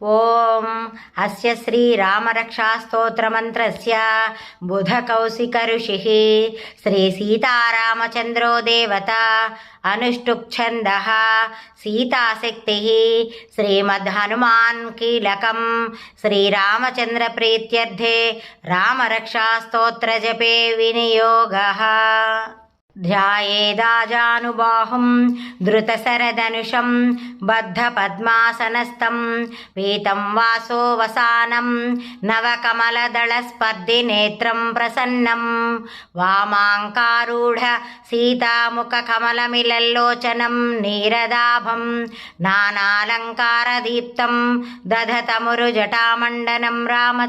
ఓం అస్య శ్రీ రామరక్షాస్తోత్రమంత్రస్య బుధకౌశిక ఋషి శ్రీ సీతారామచంద్రో దేవత అనుష్టుప్ఛन्दः సీతాశక్తి శ్రీమద్హనుమాన్ కీలకం శ్రీరామచంద్ర ప్రీత్యర్థే రామరక్షాస్తోత్రజపే వినియోగ ध्यायेदाजानुबाहुं धृतशरधनुषं बद्धपद्मासनस्थं पीतं वासो वसानं नवकमलदळस्पर्धिनेत्रं प्रसन्नं वामाङ्कारूढ सीतामुखकमलमिलल्लोचनं नीरदाभं नानालङ्कारदीप्तं दधतमुरुजटामण्डनं राम